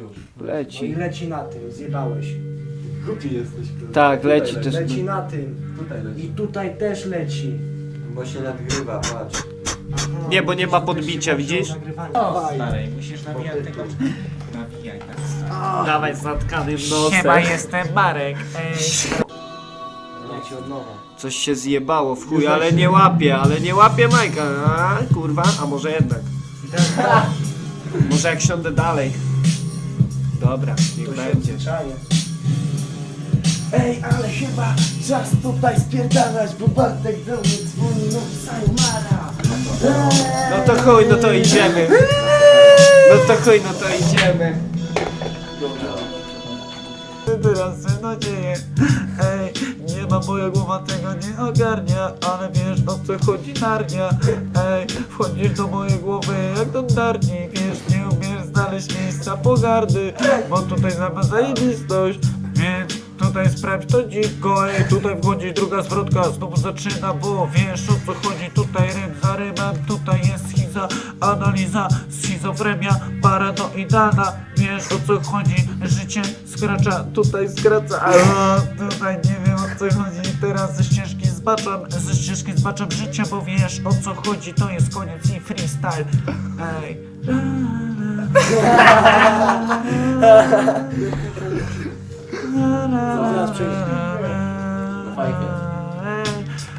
Już. No i Leci. leci na tym, zjebałeś. Głupi jesteś. Tak, Tutaj leci też. Leci na tym. Tutaj I leci. tutaj też leci. Bo się nadgrywa, patrz. Aha, Nie, bo nie ma podbicia, widzisz? nagrywanie. Dawaj. Stary, musisz nawijać tego. Nawijaj tak. Dawaj z zatkanym nosem. Siema, jestem Marek. Ej. Leci od nowa. Coś się zjebało w chuj, ale nie łapie, ale nie łapie Majka. A, kurwa, a może jednak. Może jak siądę dalej. Dobra, niech To będzie. Ej, ale chyba czas tutaj spierdalać, bo Bartek do mnie dzwoni, no sayonara. No to chuj, no to idziemy. No to chuj, no to idziemy. Teraz się nadzieję. Ej, nie ma moja głowa tego nie ogarnia, ale wiesz o co chodzi narnia. Ej, wchodzisz do mojej głowy jak do darni, wiesz, znaleźć miejsca pogardy, bo tutaj zamiast zajebistość, więc tutaj sprawdź to dziko, ej, tutaj wchodzi druga zwrotka, znów zaczyna, bo wiesz o co chodzi, tutaj rym za rymem, tutaj jest schiza, analiza, schizofrenia, paranoidalna, wiesz o co chodzi, życie skracza, tutaj skraca, a tutaj nie wiem o co chodzi, teraz ze ścieżki zbaczam, ze ścieżki zbaczam życie, bo wiesz o co chodzi, to jest koniec i freestyle, ej.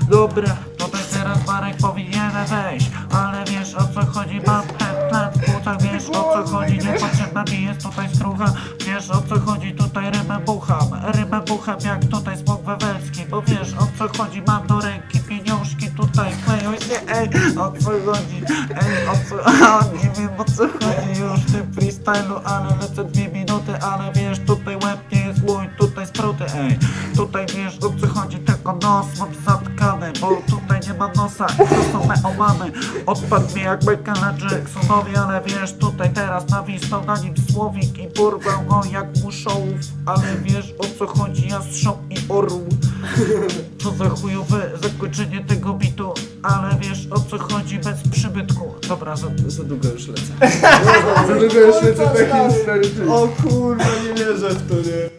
Dobra, tutaj teraz Marek powinien wejść Ale wiesz o co chodzi, mam ten plan w Wiesz o co chodzi, niepotrzebna mi jest tutaj skrucha Wiesz o co chodzi, tutaj rybę bucham Rybę bucham jak tutaj smok wawelski Bo wiesz o co chodzi, mam do ręki Tutaj się, ej, o co chodzi Ej, o co, a, nie wiem o co chodzi już w tym freestylu Ale lecę dwie minuty, ale wiesz tutaj łeb nie jest mój Tutaj spruty, ej, tutaj wiesz o co chodzi Tylko nos mam zatkany, bo tutaj nie ma nosa I to są me omamy. Odpadł mi jak Michaela Jacksonowi Ale wiesz, tutaj teraz nawisnął na nim słowik I porwał go jak muszołów Ale wiesz o co chodzi, ja strzał i orł. Co za chujowe zakończenie tego bitu wiesz o co chodzi bez przybytku. Dobra, za, za długo już lecę. Za długo już lecę takim. O kurwa, nie wierzę w to, nie.